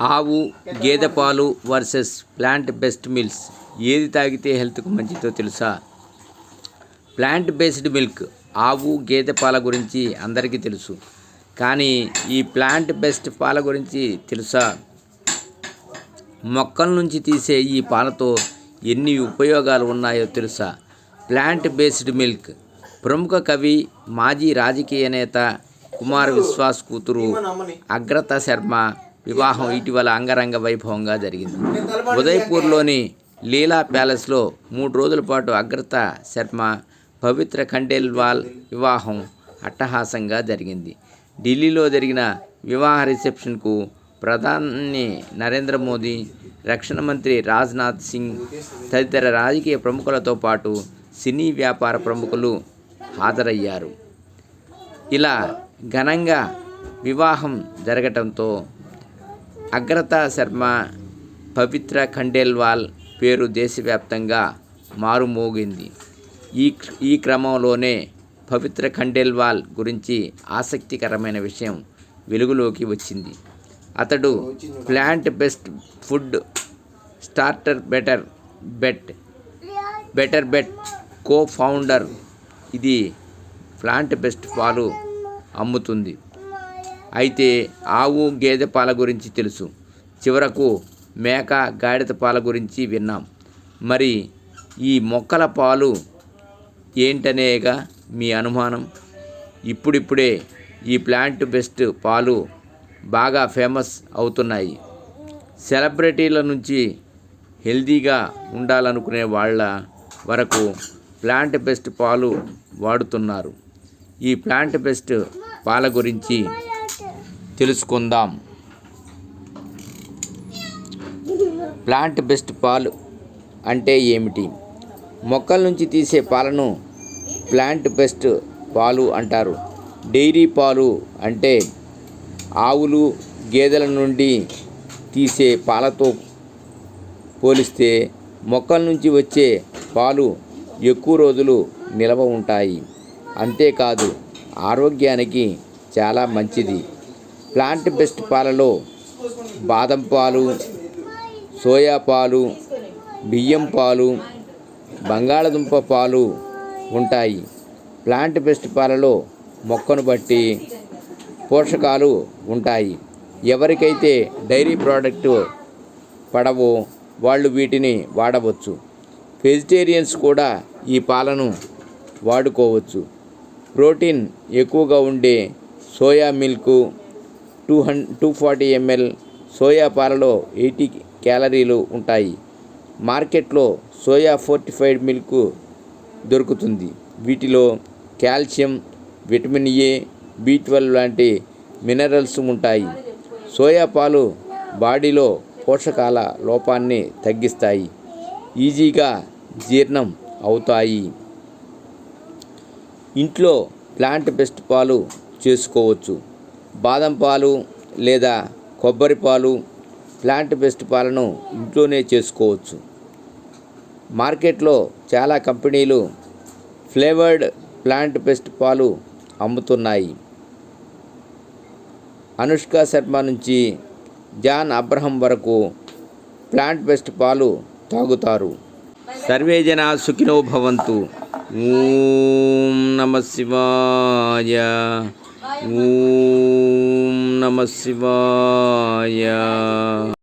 ఆవు గేదె పాలు వర్సెస్ ప్లాంట్ బెస్ట్ మిల్క్స్ ఏది తాగితే హెల్త్కు మంచిదో తెలుసా? ప్లాంట్ బేస్డ్ మిల్క్ ఆవు గేదె పాల గురించి అందరికీ తెలుసు. కానీ ఈ ప్లాంట్ బెస్ట్ పాల గురించి తెలుసా? మొక్కల నుంచి తీసే ఈ పాలతో ఎన్ని ఉపయోగాలు ఉన్నాయో తెలుసా? ప్లాంట్ బేస్డ్ మిల్క్ ప్రముఖ కవి మాజీ రాజకీయ నేత కుమార్ విశ్వాస్ కూతురు అగ్రత శర్మ వివాహం ఇటీవల అంగరంగ వైభవంగా జరిగింది. ఉదయ్పూర్లోని లీలా ప్యాలెస్లో మూడు రోజుల పాటు అగ్రత శర్మ పవిత్ర ఖండేల్వాల్ వివాహం అట్టహాసంగా జరిగింది. ఢిల్లీలో జరిగిన వివాహ రిసెప్షన్కు ప్రధాని నరేంద్ర మోదీ రక్షణ మంత్రి రాజ్నాథ్ సింగ్ తదితర రాజకీయ ప్రముఖులతో పాటు సినీ వ్యాపార ప్రముఖులు హాజరయ్యారు. ఇలా ఘనంగా వివాహం జరగటంతో అగ్రత శర్మ పవిత్ర ఖండేల్వాల్ పేరు దేశవ్యాప్తంగా మారుమోగింది. ఈ ఈ క్రమంలోనే పవిత్ర ఖండేల్వాల్ గురించి ఆసక్తికరమైన విషయం వెలుగులోకి వచ్చింది. అతడు plant based food starter better bet better bet co founder ఇది ప్లాంట్ బెస్ట్ పాలు అమ్ముతుంది. అయితే ఆవు గేదె పాల గురించి తెలుసు. చివరకు మేక గాడిద పాల గురించి విన్నాం. మరి ఈ మొక్కల పాలు ఏంటనేగా మీ అనుమానం? ఇప్పుడిప్పుడే ఈ ప్లాంట్ బెస్ట్ పాలు బాగా ఫేమస్ అవుతున్నాయి. సెలబ్రిటీల నుంచి హెల్తీగా ఉండాలనుకునే వాళ్ళ వరకు ప్లాంట్ బెస్ట్ పాలు వాడుతున్నారు. ఈ ప్లాంట్ బెస్ట్ పాల గురించి తెలుసుకుందాం. ప్లాంట్ బెస్ట్ పాలు అంటే ఏమిటి? మొక్కల నుంచి తీసే పాలను ప్లాంట్ బెస్ట్ పాలు అంటారు. డైరీ పాలు అంటే ఆవులు గేదెల నుండి తీసే పాలతో పోలిస్తే మొక్కల నుంచి వచ్చే పాలు ఎక్కువ రోజులు నిలవ ఉంటాయి. అంతేకాదు ఆరోగ్యానికి చాలా మంచిది. ప్లాంట్ బెస్ట్ పాలలో బాదం పాలు సోయా పాలు బియ్యం పాలు బంగాళదుంప పాలు ఉంటాయి. ప్లాంట్ బెస్ట్ పాలలో మొక్కను బట్టి పోషకాలు ఉంటాయి. ఎవరికైతే డైరీ ప్రోడక్ట్ పడవో వాళ్ళు వీటిని వాడవచ్చు. వెజిటేరియన్స్ కూడా ఈ పాలను వాడుకోవచ్చు. ప్రోటీన్ ఎక్కువగా ఉండే సోయా మిల్క్ టూ హన్ టూ ఫార్టీ ఎంఎల్ సోయా పాలలో ఎయిటీ క్యాలరీలు ఉంటాయి. మార్కెట్లో సోయా ఫోర్టిఫైడ్ మిల్క్ దొరుకుతుంది. వీటిలో calcium vitamin A B twelve లాంటి మినరల్స్ ఉంటాయి. సోయా పాలు బాడీలో పోషకాల లోపాన్ని తగ్గిస్తాయి. ఈజీగా జీర్ణం అవుతాయి. ఇంట్లో ప్లాంట్ బెస్ట్ పాలు చేసుకోవచ్చు. బాదం పాలు లేదా కొబ్బరి పాలు ప్లాంట్ బెస్ట్ పాలను ఇంట్లోనే చేసుకోవచ్చు. మార్కెట్లో చాలా కంపెనీలు ఫ్లేవర్డ్ ప్లాంట్ బెస్ట్ పాలు అమ్ముతున్నాయి. అనుష్క శర్మ నుంచి జాన్ అబ్రహం వరకు ప్లాంట్ బెస్ట్ పాలు తాగుతారు. సర్వే జన సుఖినో భవంతు. ఓం నమ శివాయ. ఓం నమ శివాయ.